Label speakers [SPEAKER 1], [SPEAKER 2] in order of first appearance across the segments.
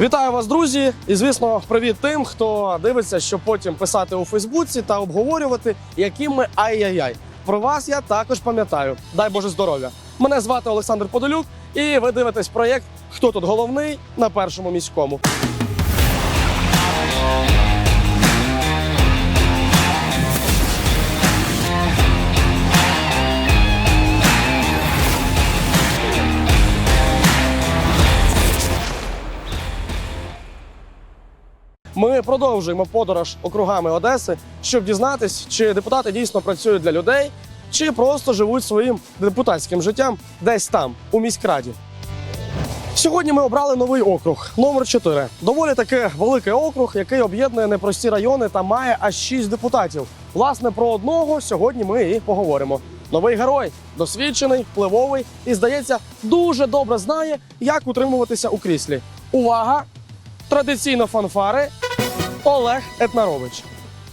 [SPEAKER 1] Вітаю вас, друзі! І звісно, привіт тим, хто дивиться, щоб потім писати у Фейсбуці та обговорювати, яким ми ай-яй-яй. Про вас я також пам'ятаю. Дай Боже здоров'я. Мене звати Олександр Подолюк, і ви дивитесь проєкт Хто тут головний на першому міському. Ми продовжуємо подорож округами Одеси, щоб дізнатись, чи депутати дійсно працюють для людей, чи просто живуть своїм депутатським життям десь там, у міськраді. Сьогодні ми обрали новий округ, номер 4. Доволі таки великий округ, який об'єднує непрості райони та має аж 6 депутатів. Власне, про одного сьогодні ми і поговоримо. Новий герой, досвідчений, впливовий і, здається, дуже добре знає, як утримуватися у кріслі. Увага! Традиційно фанфари Олег Етнарович.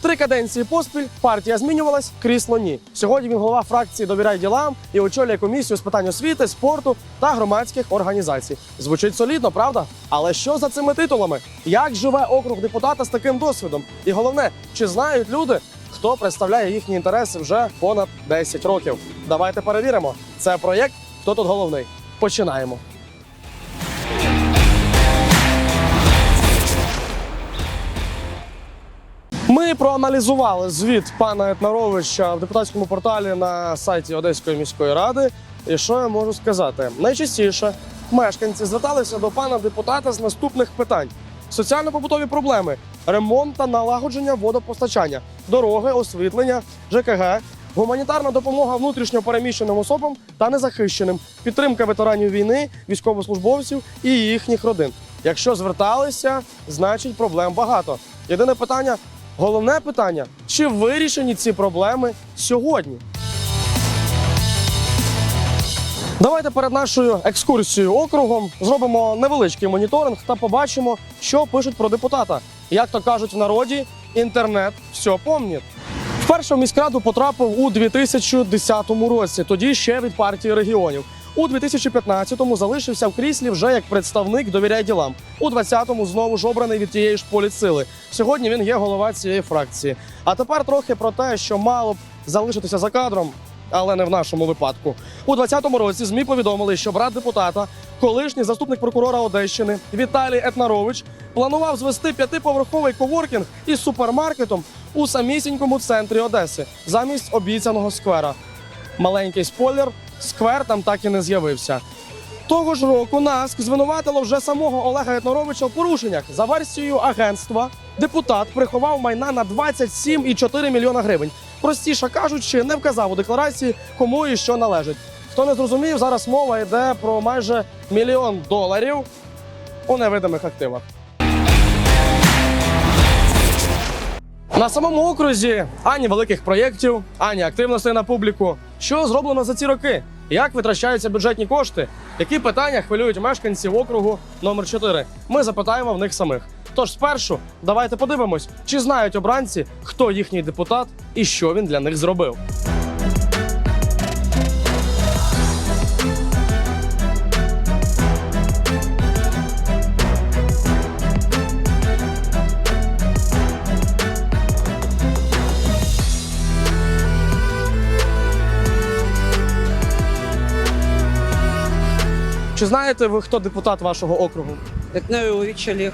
[SPEAKER 1] Три каденції поспіль партія змінювалась, крісло ні. Сьогодні він голова фракції Довіряй ділам і очолює комісію з питань освіти, спорту та громадських організацій. Звучить солідно, правда? Але що за цими титулами? Як живе округ депутата з таким досвідом? І головне, чи знають люди, хто представляє їхні інтереси вже понад 10 років? Давайте перевіримо. Це проєкт Хто тут головний? Починаємо. Ми проаналізували звіт пана Етнаровича в депутатському порталі на сайті Одеської міської ради. І що я можу сказати? Найчастіше мешканці зверталися до пана депутата з наступних питань: соціально-побутові проблеми, ремонт та налагодження водопостачання, дороги, освітлення, ЖКГ, гуманітарна допомога внутрішньо переміщеним особам та незахищеним, підтримка ветеранів війни, військовослужбовців і їхніх родин. Якщо зверталися, значить проблем багато. Єдине питання Головне питання: чи вирішені ці проблеми сьогодні? Давайте перед нашою екскурсією округом зробимо невеличкий моніторинг та побачимо, що пишуть про депутата. Як то кажуть в народі, інтернет все помнить. Вперше в міськраду потрапив у 2010 році, тоді ще від партії регіонів. У 2015-му залишився в кріслі вже як представник довіряй ділам. У 20-му знову ж обраний від тієї ж політсили. Сьогодні він є голова цієї фракції. А тепер трохи про те, що мало б залишитися за кадром, але не в нашому випадку. У 20-му році ЗМІ повідомили, що брат депутата, колишній заступник прокурора Одещини Віталій Етнарович, планував звести п'ятиповерховий коворкінг із супермаркетом у самісінькому центрі Одеси замість обіцяного сквера. Маленький спойлер, сквер там так і не з'явився. Того ж року НАСК звинуватило вже самого Олега Етноровича в порушеннях. За версією агентства, депутат приховав майна на 27,4 мільйона гривень. Простіше кажучи, не вказав у декларації, кому і що належить. Хто не зрозумів, зараз мова йде про майже мільйон доларів у невидимих активах. На самому окрузі ані великих проєктів, ані активностей на публіку. Що зроблено за ці роки? Як витрачаються бюджетні кошти? Які питання хвилюють мешканців округу номер 4 Ми запитаємо в них самих. Тож спершу давайте подивимось, чи знають обранці, хто їхній депутат і що він для них зробив. Знаєте ви, хто депутат вашого округу?
[SPEAKER 2] Етнарович Олег.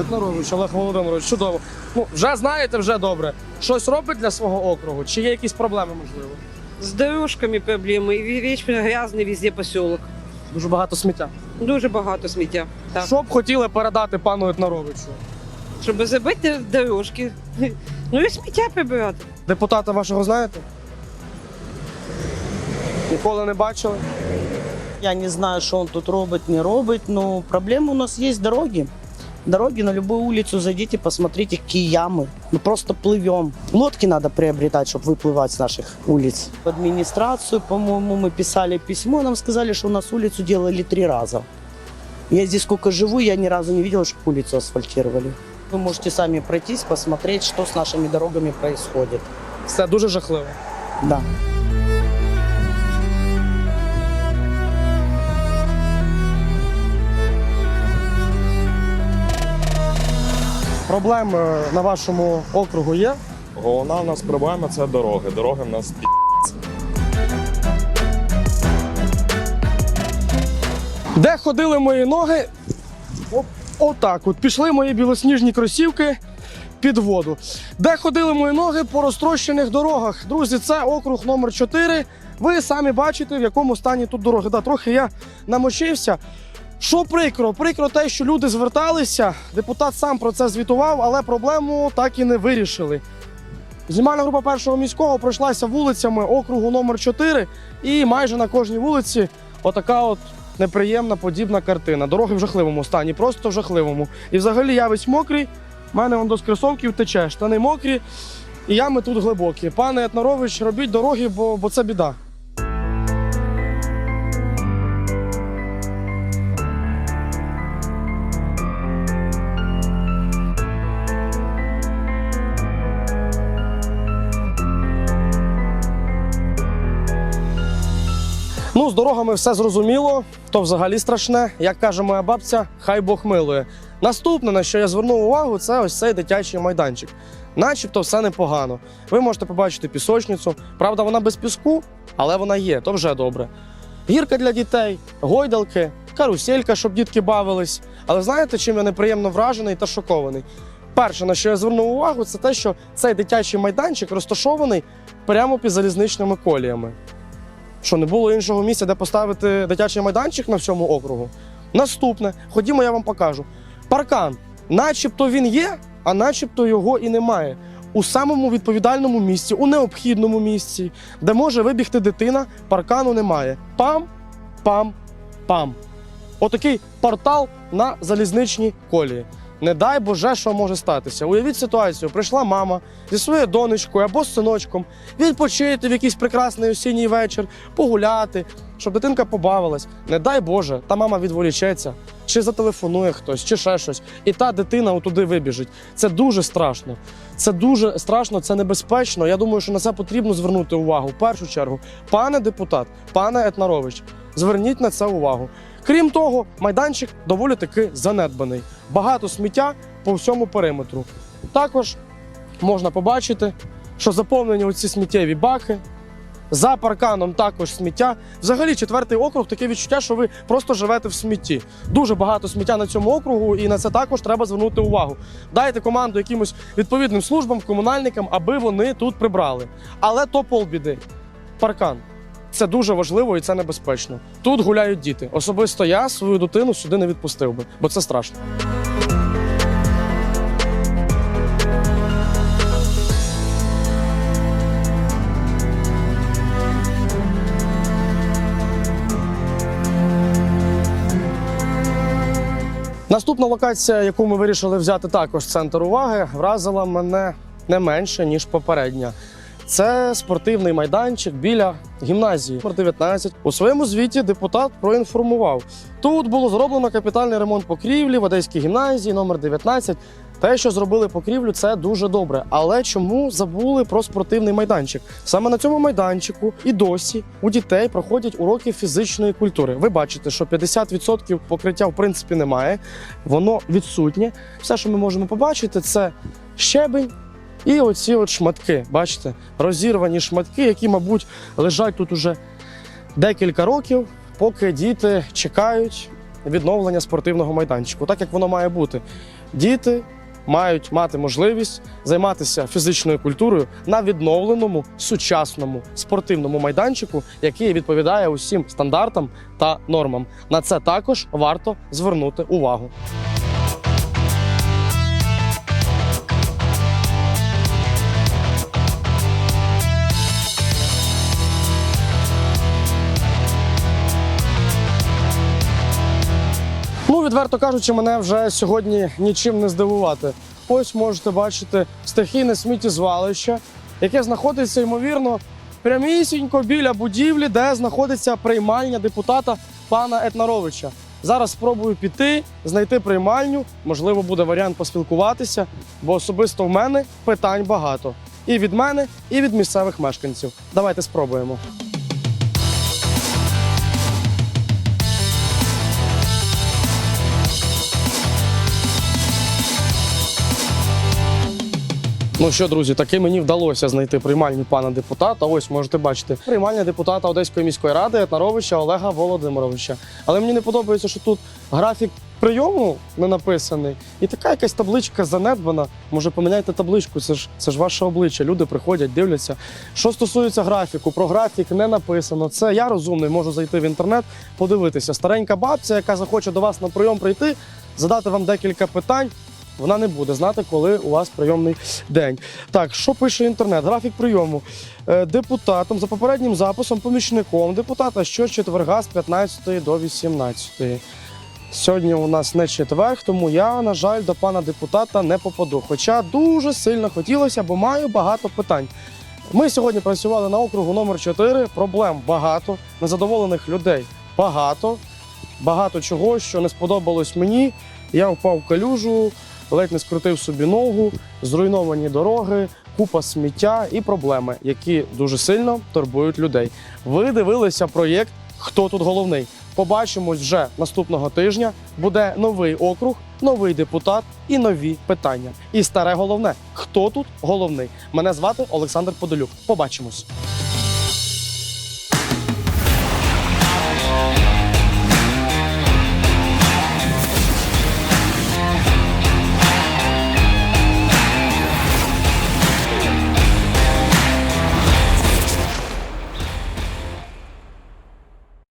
[SPEAKER 1] Етнарович Олег Володимирович, чудово. Ну, вже знаєте, вже добре. Щось робить для свого округу? Чи є якісь проблеми, можливо?
[SPEAKER 2] З дорожками проблеми. І вічно грязний везде поселок.
[SPEAKER 1] Дуже багато сміття.
[SPEAKER 2] Дуже багато сміття. Так.
[SPEAKER 1] Що б хотіли передати пану Етнаровичу?
[SPEAKER 2] Щоб забити дорожки. Ну і сміття прибирати.
[SPEAKER 1] Депутата вашого знаєте? Ніколи не бачили?
[SPEAKER 3] Я не знаю, что он тут робит, не робит, но проблема у нас есть дороги. Дороги на любую улицу зайдите, посмотрите, какие ямы. Мы просто плывем. Лодки надо приобретать, чтобы выплывать с наших улиц. В администрацию, по-моему, мы писали письмо, нам сказали, что у нас улицу делали три раза. Я здесь сколько живу, я ни разу не видела, чтобы улицу асфальтировали. Вы можете сами пройтись, посмотреть, что с нашими дорогами происходит.
[SPEAKER 1] Все дуже жахливо.
[SPEAKER 3] Да.
[SPEAKER 1] Проблем е, на вашому округу є?
[SPEAKER 4] Головна в нас проблема це дороги. Дороги в нас пі.
[SPEAKER 1] Де ходили мої ноги? Отак от. Пішли мої білосніжні кросівки під воду. Де ходили мої ноги по розтрощених дорогах. Друзі, це округ номер 4. Ви самі бачите, в якому стані тут дороги. Да, трохи я намочився. Що прикро? Прикро те, що люди зверталися. Депутат сам про це звітував, але проблему так і не вирішили. Знімальна група першого міського пройшлася вулицями округу номер 4 і майже на кожній вулиці отака от неприємна подібна картина. Дороги в жахливому стані, просто в жахливому. І взагалі я весь мокрий. в мене он до з кросовків тече, штани мокрі, і ями тут глибокі. Пане Етнарович, робіть дороги, бо, бо це біда. З дорогами все зрозуміло, то взагалі страшне. Як каже моя бабця, хай Бог милує. Наступне, на що я звернув увагу, це ось цей дитячий майданчик. Начебто все непогано. Ви можете побачити пісочницю. Правда, вона без піску, але вона є, то вже добре. Гірка для дітей, гойдалки, каруселька, щоб дітки бавились. Але знаєте, чим я неприємно вражений та шокований? Перше, на що я звернув увагу, це те, що цей дитячий майданчик розташований прямо під залізничними коліями. Що не було іншого місця, де поставити дитячий майданчик на всьому округу. Наступне, ходімо, я вам покажу. Паркан, начебто він є, а начебто його і немає. У самому відповідальному місці, у необхідному місці, де може вибігти дитина, паркану немає. Пам, пам, пам. Отакий портал на залізничній колії. Не дай Боже, що може статися. Уявіть ситуацію: прийшла мама зі своєю донечкою або з синочком відпочити в якийсь прекрасний осінній вечір, погуляти, щоб дитинка побавилась. Не дай Боже, та мама відволічеться, чи зателефонує хтось, чи ще щось, і та дитина отуди вибіжить. Це дуже страшно. Це дуже страшно, це небезпечно. Я думаю, що на це потрібно звернути увагу. В першу чергу, пане депутат, пане Етнарович, зверніть на це увагу. Крім того, майданчик доволі таки занедбаний. Багато сміття по всьому периметру. Також можна побачити, що заповнені оці сміттєві баки. За парканом також сміття. Взагалі, четвертий округ таке відчуття, що ви просто живете в смітті. Дуже багато сміття на цьому округу, і на це також треба звернути увагу. Дайте команду якимось відповідним службам, комунальникам, аби вони тут прибрали. Але то полбіди. Паркан. Це дуже важливо і це небезпечно. Тут гуляють діти. Особисто я свою дитину сюди не відпустив би, бо це страшно. Наступна локація, яку ми вирішили взяти також центр уваги, вразила мене не менше ніж попередня. Це спортивний майданчик біля гімназії номер 19. У своєму звіті депутат проінформував. Тут було зроблено капітальний ремонт покрівлі в Одеській гімназії номер 19. Те, що зробили покрівлю, це дуже добре. Але чому забули про спортивний майданчик? Саме на цьому майданчику і досі у дітей проходять уроки фізичної культури. Ви бачите, що 50% покриття в принципі немає, воно відсутнє. Все, що ми можемо побачити, це щебень. І оці от шматки, бачите, розірвані шматки, які, мабуть, лежать тут уже декілька років, поки діти чекають відновлення спортивного майданчику, так як воно має бути. Діти мають мати можливість займатися фізичною культурою на відновленому сучасному спортивному майданчику, який відповідає усім стандартам та нормам. На це також варто звернути увагу. Відверто кажучи, мене вже сьогодні нічим не здивувати. Ось можете бачити стихійне сміттєзвалище, яке знаходиться, ймовірно, прямісінько біля будівлі, де знаходиться приймальня депутата пана Етнаровича. Зараз спробую піти, знайти приймальню. Можливо, буде варіант поспілкуватися, бо особисто в мене питань багато. І від мене, і від місцевих мешканців. Давайте спробуємо. Ну що, друзі, таки мені вдалося знайти приймальню пана депутата. Ось можете бачити приймальня депутата Одеської міської ради Етнаровича Олега Володимировича. Але мені не подобається, що тут графік прийому не написаний, і така якась табличка занедбана. Може, поміняйте табличку, це ж це ж ваше обличчя. Люди приходять, дивляться. Що стосується графіку, про графік не написано. Це я розумний, можу зайти в інтернет, подивитися. Старенька бабця, яка захоче до вас на прийом прийти, задати вам декілька питань. Вона не буде знати, коли у вас прийомний день. Так, що пише інтернет? Графік прийому. Е, Депутатом за попереднім записом, помічником депутата щочетверга з 15 до 18. Сьогодні у нас не четверг, тому я, на жаль, до пана депутата не попаду. Хоча дуже сильно хотілося, бо маю багато питань. Ми сьогодні працювали на округу номер 4 Проблем багато, незадоволених людей багато, багато чого, що не сподобалось мені. Я впав в калюжу, ледь не скрутив собі ногу, зруйновані дороги, купа сміття і проблеми, які дуже сильно турбують людей. Ви дивилися проєкт Хто тут головний? Побачимось вже наступного тижня. Буде новий округ, новий депутат і нові питання. І старе головне: хто тут головний? Мене звати Олександр Подолюк. Побачимось.